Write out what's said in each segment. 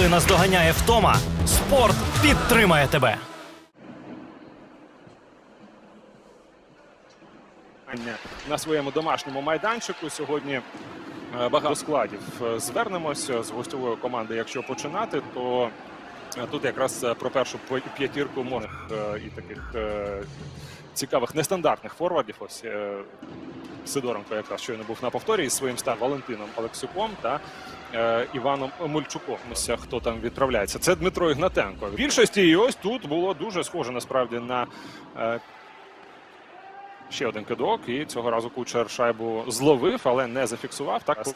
Коли наздоганяє втома, спорт підтримає тебе. на своєму домашньому майданчику. Сьогодні е, багато складів. Е, Звернемося з гостьової команди. Якщо починати, то е, тут якраз про першу п'ятірку можних і таких цікавих нестандартних форвардів. Ось Сидоренко якраз щойно був на повторі із своїм стан Валентином Олексюком та Іваном Мульчуком. Ось е, хто там відправляється. Це Дмитро Ігнатенко. В більшості і ось тут було дуже схоже насправді на. Ще один кидок, і цього разу кучер шайбу зловив, але не зафіксував. Так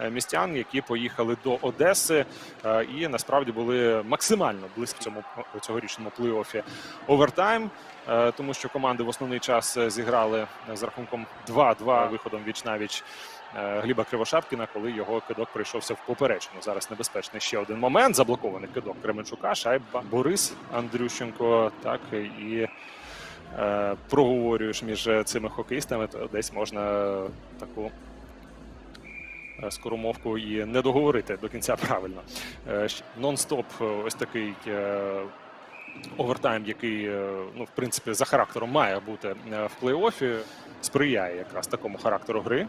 е, містян, які поїхали до Одеси, е, і насправді були максимально близько цьому цьогорічному плей-офі овертайм, е, тому що команди в основний час зіграли з рахунком 2-2 виходом віч навіч Гліба Кривошапкіна, коли його кидок прийшовся в поперечину. Зараз небезпечний ще один момент. Заблокований кидок Кременчука. Шайба Борис Андрющенко. Так і проговорюєш між цими хокеїстами, то десь можна таку е, скоромовку і не договорити до кінця правильно. Е, Нон-стоп е, ось такий е, овертайм, який, е, ну, в принципі, за характером має бути е, в плей-офі, сприяє якраз такому характеру гри.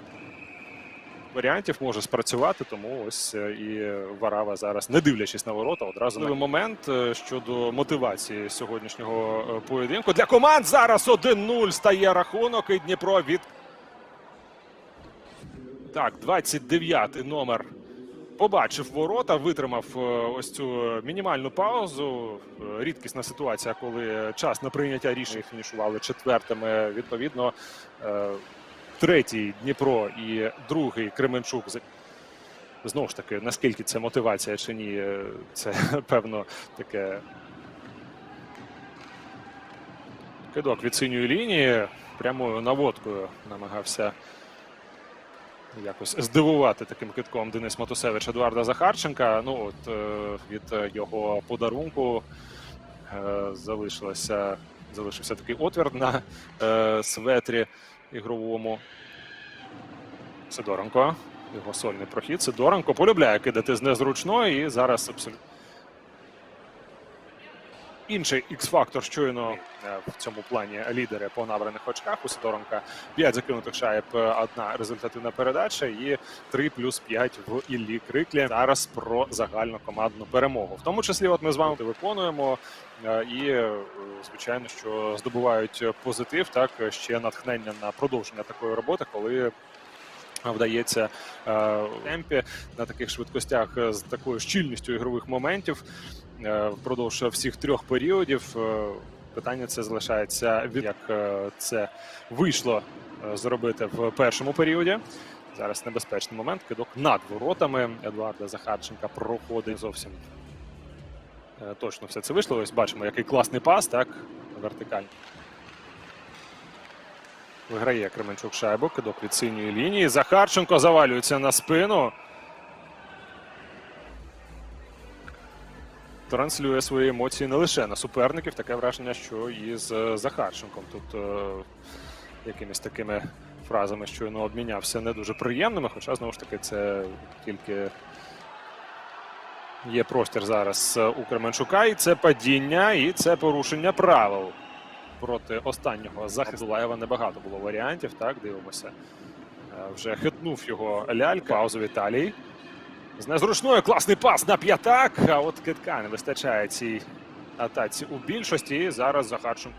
Варіантів може спрацювати, тому ось е, і Варава зараз, не дивлячись на ворота, одразу на момент е, щодо мотивації сьогоднішнього е, поєдинку. Для команд зараз 1-0 стає рахунок, і Дніпро від. Так, 29-й номер побачив ворота, витримав ось цю мінімальну паузу. Рідкісна ситуація, коли час на прийняття рішень фінішували четвертими. Відповідно, третій Дніпро і другий Кременчук. Знову ж таки, наскільки це мотивація чи ні, е, це певно таке. Кидок від синьої лінії прямою наводкою намагався якось здивувати таким китком Денис Матусевич Едуарда Захарченка. Ну от е, від його подарунку е, залишилося, залишився такий отвір на светрі ігровому. Сидоренко. Його сольний прохід. Сидоренко полюбляє кидати з незручної і зараз абсолютно. Інший X-фактор щойно в цьому плані лідери по набраних очках. У Сидоренка 5 закинутих шайб, одна результативна передача і 3 плюс 5 в Іллі Криклі. Зараз про загальну командну перемогу. В тому числі, от ми з вами виконуємо і, е, звичайно, що здобувають позитив, так ще натхнення на продовження такої роботи, коли вдається е, в темпі на таких швидкостях е, з такою щільністю ігрових моментів е, впродовж всіх трьох періодів. Е, Питання це залишається від як е, це вийшло е, зробити в першому періоді. Зараз небезпечний момент. Кидок над воротами Едуарда Захарченка проходить зовсім е, точно все це вийшло. Ось бачимо, який класний пас, так вертикально. Виграє Кременчук шайбу, кидок від синьої лінії. Захарченко завалюється на спину. Транслює свої емоції не лише на суперників. Таке враження, що і з Захарченком. Тут е, якимись такими фразами щойно обмінявся не дуже приємними. Хоча, знову ж таки, це тільки є простір зараз е, у Кременчука. І це падіння, і це порушення правил проти останнього захисту Лаєва небагато було варіантів. Так, дивимося. Е, Вже хитнув його лялька. Паузу Віталій. З незручною класний пас на п'ятак. А от китка не вистачає цій атаці у більшості. І зараз Захарченко.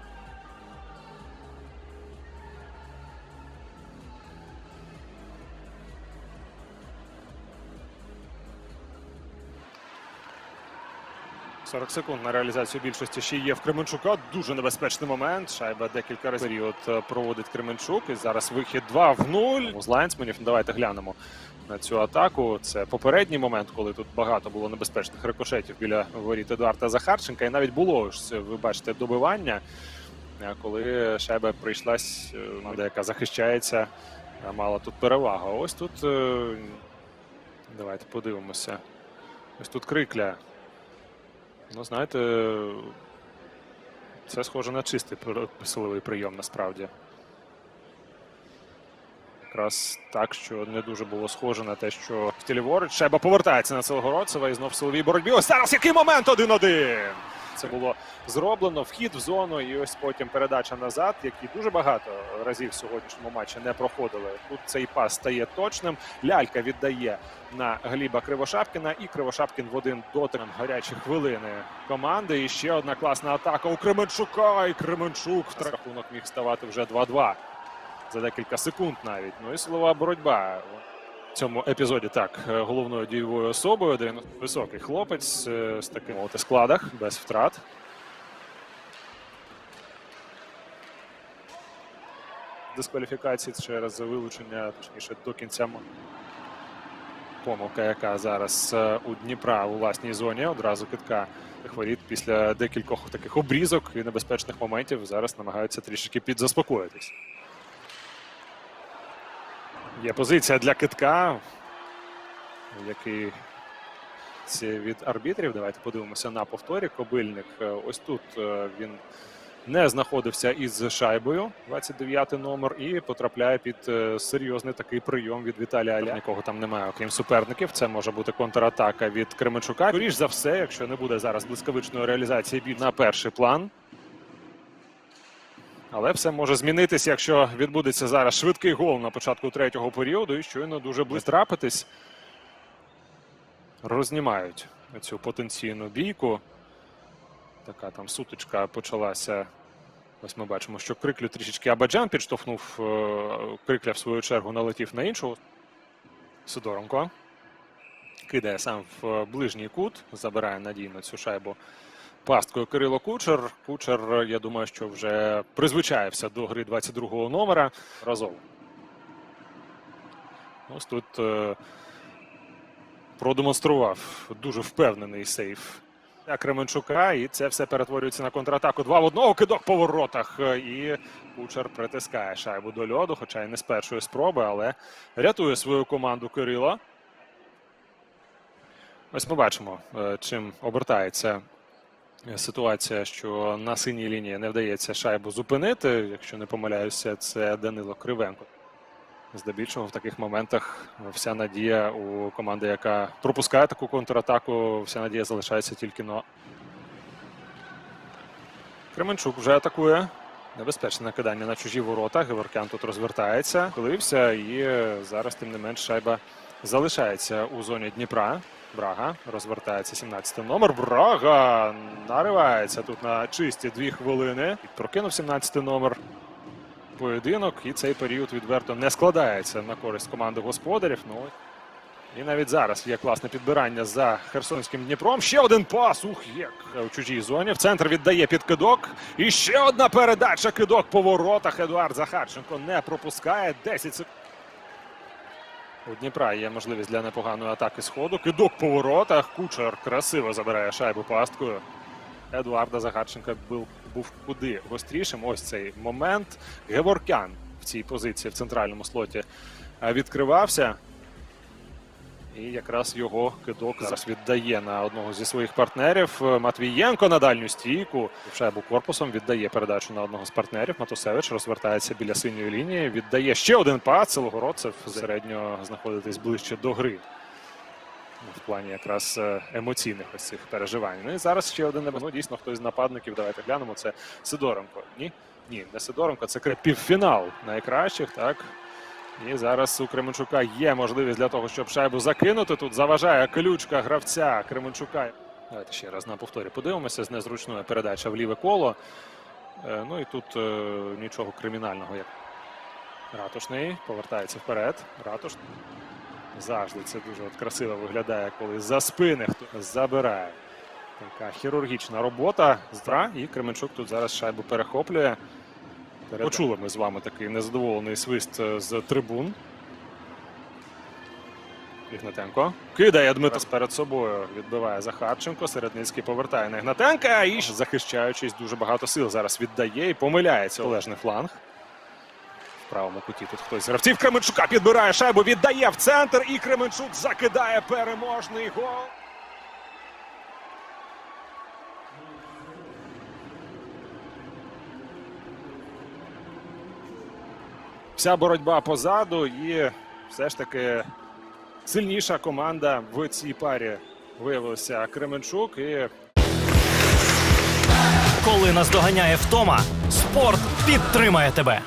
«40 секунд на реалізацію більшості ще є в Кременчука. Дуже небезпечний момент. Шайба декілька разів період е, проводить Кременчук. І зараз вихід 2 в 0. З лайнсменів. Давайте глянемо на цю атаку. Це попередній момент, коли тут багато було небезпечних рикошетів біля воріт Едуарда Захарченка. І навіть було ж ви бачите добивання, е, коли шайба прийшлась, е, команда, яка захищається, е, мала тут перевагу. Ось тут е, давайте подивимося. Ось тут крикля. Ну, знаєте, це схоже на чистий силовий прийом насправді. якраз так, що не дуже було схоже на те, що в стилі ворот. Шайба повертається на Целогородцева і знов в силовій боротьбі. Ось зараз який момент 1-1! Це було зроблено. Вхід в зону, і ось потім передача назад, які дуже багато разів в сьогоднішньому матчі не проходили. Тут цей пас стає точним. Лялька віддає на Гліба Кривошапкіна, і Кривошапкін в один дотик гарячі хвилини команди. І ще одна класна атака у Кременчука. І Кременчук в рахунок міг ставати вже 2-2 за декілька секунд навіть. Ну і силова боротьба. Цьому епізоді так е, головною дієвою особою один високий хлопець е, з таким от складах без втрат. Дискваліфікації через вилучення, точніше, до кінця помилка, яка зараз е, у Дніпра у власній зоні. Одразу китка хворіт після декількох таких обрізок і небезпечних моментів. Зараз намагаються трішки підзаспокоїтись. Є позиція для китка, який це від арбітрів. Давайте подивимося на повторі. Кобильник. е, Ось тут е, він не знаходився із шайбою, 29 номер, і потрапляє під е, серйозний такий прийом від Віталія Аля. Нікого там немає, окрім суперників. Це може бути контратака від Кременчука. Скоріш за все, якщо не буде зараз блискавичної реалізації бій на перший план. Але все може змінитися, якщо відбудеться зараз швидкий гол на початку третього періоду і щойно дуже близько трапитись. Рознімають цю потенційну бійку. Така там сутичка почалася. Ось ми бачимо, що Криклю трішечки Абаджан підштовхнув. е, Крикля в свою чергу налетів на іншого. Сидоренко кидає сам в е, ближній кут, забирає надійно цю шайбу пасткою Кирило Кучер. Кучер, я думаю, що вже призвичаєвся до гри 22-го номера разом. Ось тут е, продемонстрував дуже впевнений сейф Кременчука, і це все перетворюється на контратаку. Два в одного кидок по воротах. е, І Кучер притискає шайбу до льоду, хоча й не з першої спроби, але рятує свою команду Кирило. Ось ми бачимо, е, чим обертається ситуація, що на синій лінії не вдається шайбу зупинити. Якщо не помиляюся, це Данило Кривенко. Здебільшого в таких моментах вся надія у команди, яка пропускає таку контратаку, вся надія залишається тільки на. Кременчук вже атакує. Небезпечне накидання на чужі ворота. Геворкян тут розвертається, хилився, і зараз, тим не менш, шайба залишається у зоні Дніпра. Брага розвертається 17 номер. Брага наривається тут на чисті дві хвилини. Прокинув 17 номер поєдинок, і цей період відверто не складається на користь команди господарів. Ну і навіть зараз є класне підбирання за Херсонським Дніпром. Ще один пас. Ух, як у чужій зоні. В центр віддає під кидок. І ще одна передача. Кидок по воротах. Едуард Захарченко не пропускає. 10 секунд. У Дніпра є можливість для непоганої атаки сходу. Кидок по воротах. Кучер красиво забирає шайбу пасткою. Едуарда Захарченка був, був куди гострішим. Ось цей момент. Геворкян в цій позиції в центральному слоті е, відкривався. І якраз його кидок зараз віддає на одного зі своїх партнерів. Е, Матвієнко на дальню стійку. Шайбу корпусом віддає передачу на одного з партнерів. Матусевич розвертається біля синьої лінії. Віддає ще один пас. Целогородцев середньо знаходитись ближче до гри. В плані якраз е, емоційних ось цих переживань. Ну і зараз ще один. Ну, дійсно, хтось з нападників. Давайте глянемо. Це Сидоренко. Ні, ні, не Сидоренко. Це півфінал найкращих. Так і зараз у Кременчука є можливість для того, щоб шайбу закинути. Тут заважає ключка гравця Кременчука. Давайте ще раз на повторі подивимося з незручної передача в ліве коло. Е, Ну і тут е, нічого кримінального. Ратушний повертається вперед. Ратуш завжди це дуже от красиво виглядає, коли за спини хто забирає. Така хірургічна робота. Здра. І Кременчук тут зараз шайбу перехоплює. Почули ми з вами такий незадоволений свист е, з трибун. Ігнатенко. Кидає Дмитро перед собою. Відбиває Захарченко. Середницький повертає на Ігнатенка. І захищаючись, дуже багато сил зараз віддає і помиляється олежний фланг. В правому куті тут хтось з гравців Кременчука підбирає шайбу, віддає в центр. І Кременчук закидає переможний гол. Вся боротьба позаду, і все ж таки сильніша команда в цій парі виявилася Кременчук. І Коли наздоганяє втома, спорт підтримає тебе.